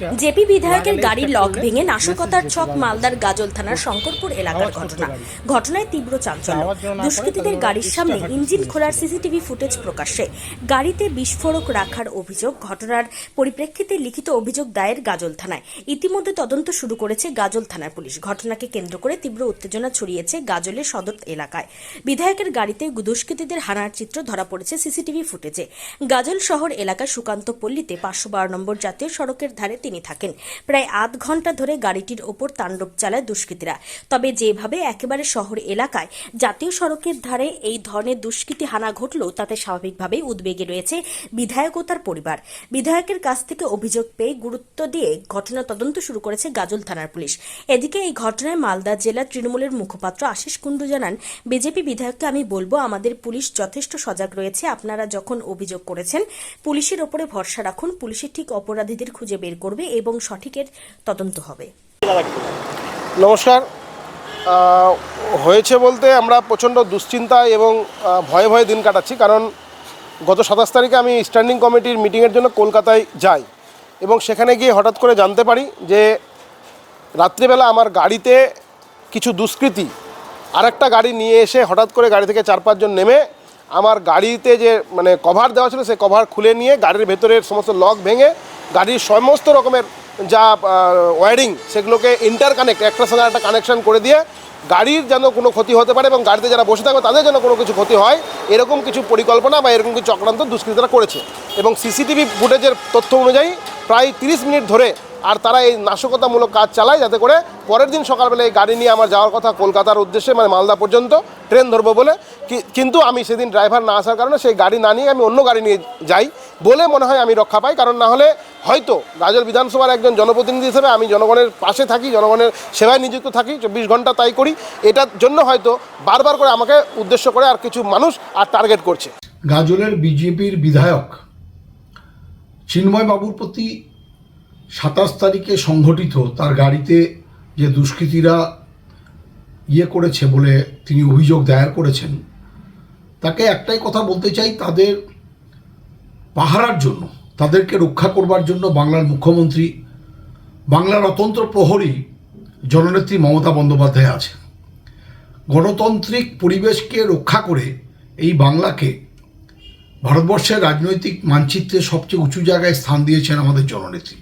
JP বিধায়কের গাড়ির lock ভেঙে নাশকতার ছক মালদার গাজল থানার শঙ্করপুর এলাকার ঘটনা। ঘটনায় তীব্র চাঞ্চল্য। দুষ্কৃতীদের গাড়ির সামনে ইঞ্জিন খোলার সিসিটিভি ফুটেজ প্রকাশ্যে। গাড়িতে বিস্ফোরক রাখার অভিযোগ ঘটনার পরিপ্রেক্ষিতে লিখিত অভিযোগ দায়ের গাজল থানায়। ইতিমধ্যে তদন্ত শুরু করেছে গাজল থানার পুলিশ। ঘটনাকে কেন্দ্র করে তীব্র উত্তেজনা ছড়িয়েছে গাজলের সদর এলাকায়। বিধায়কের গাড়িতে দুষ্কৃতীদের হানার চিত্র ধরা পড়েছে সিসিটিভি ফুটেজে। গাজল শহর এলাকার সুকান্ত পল্লীতে পাঁচশো বারো নম্বর জাতীয় সড়কের ধারে তিনি থাকেন। প্রায় আধ ঘণ্টা ধরে গাড়িটির ওপর তাণ্ডব চালায় দুষ্কৃতীরা। তবে যেভাবে একেবারে শহর এলাকায় জাতীয় সড়কের ধারে এই ধরনের দুষ্কৃতী হানা ঘটলেও তাতে স্বাভাবিকভাবেই উদ্বেগে রয়েছে বিধায়ক ও তার পরিবার। বিধায়কের কাছ থেকে অভিযোগ পেয়ে গুরুত্ব দিয়ে ঘটনা তদন্ত শুরু করেছে গাজল থানার পুলিশ। এদিকে এই ঘটনায় মালদা জেলা তৃণমূলের মুখপাত্র আশিস কুণ্ডু জানান, বিজেপি বিধায়ককে আমি বলব, আমাদের পুলিশ যথেষ্ট সজাগ রয়েছে, আপনারা যখন অভিযোগ করেছেন, পুলিশের ওপরে ভরসা রাখুন, পুলিশের ঠিক অপরাধীদের খুঁজে বের করবে এবং সঠিকের তদন্ত হবে। নমস্কার। হয়েছে বলতে আমরা প্রচণ্ড দুশ্চিন্তায় এবং ভয়ে ভয়ে দিন কাটাচ্ছি, কারণ গত সাতাশ তারিখে আমি স্ট্যান্ডিং কমিটির মিটিংয়ের জন্য কলকাতায় যাই এবং সেখানে গিয়ে হঠাৎ করে জানতে পারি যে রাত্রিবেলা আমার গাড়িতে কিছু দুষ্কৃতী আরেকটা গাড়ি নিয়ে এসে হঠাৎ করে গাড়ি থেকে চার পাঁচজন নেমে আমার গাড়িতে যে মানে কভার দেওয়া ছিল সেই কভার খুলে নিয়ে গাড়ির ভেতরের সমস্ত লক ভেঙে গাড়ির সমস্ত রকমের যা ওয়ারিং সেগুলোকে ইন্টার কানেক্ট একটার সঙ্গে একটা কানেকশন করে দিয়ে গাড়ির যেন কোনো ক্ষতি হতে পারে এবং গাড়িতে যারা বসে থাকবে তাদের যেন কোনো কিছু ক্ষতি হয়, এরকম কিছু পরিকল্পনা বা এরকম কিছু চক্রান্ত দুষ্কৃতীরা করেছে। এবং সিসিটিভি ফুটেজের তথ্য অনুযায়ী প্রায় তিরিশ মিনিট ধরে আর তারা এই নাশকতামূলক কাজ চালায় যাতে করে পরের দিন সকালবেলা এই গাড়ি নিয়ে আমার যাওয়ার কথা কলকাতার উদ্দেশ্যে মানে মালদা পর্যন্ত ট্রেন ধরবো বলে কিন্তু আমি সেদিন ড্রাইভার না আসার কারণে সেই গাড়ি না নিয়ে আমি অন্য গাড়ি নিয়ে যাই। বলে মনে হয় আমি রক্ষা পাই, কারণ না হলে হয়তো গাজল বিধানসভার একজন জনপ্রতিনিধি হিসেবে আমি জনগণের পাশে থাকি, জনগণের সেবায় নিযুক্ত থাকি, চব্বিশ ঘণ্টা তাই করি। এটার জন্য হয়তো বারবার করে আমাকে উদ্দেশ্য করে আর কিছু মানুষ আর টার্গেট করছে। গাজলের বিজেপির বিধায়ক চিন্ময় বাবুর প্রতি সাতাশ তারিখে সংঘটিত তার গাড়িতে যে দুষ্কৃতীরা ইয়ে করেছে বলে তিনি অভিযোগ দায়ের করেছেন, তাকে একটাই কথা বলতে চাই, তাদের পাহারার জন্য, তাদেরকে রক্ষা করবার জন্য বাংলার মুখ্যমন্ত্রী, বাংলার অতন্ত্র প্রহরী জননেত্রী মমতা বন্দ্যোপাধ্যায় আছে গণতান্ত্রিক পরিবেশকে রক্ষা করে এই বাংলাকে ভারতবর্ষের রাজনৈতিক মানচিত্রে সবচেয়ে উঁচু জায়গায় স্থান দিয়েছেন আমাদের জননেত্রী।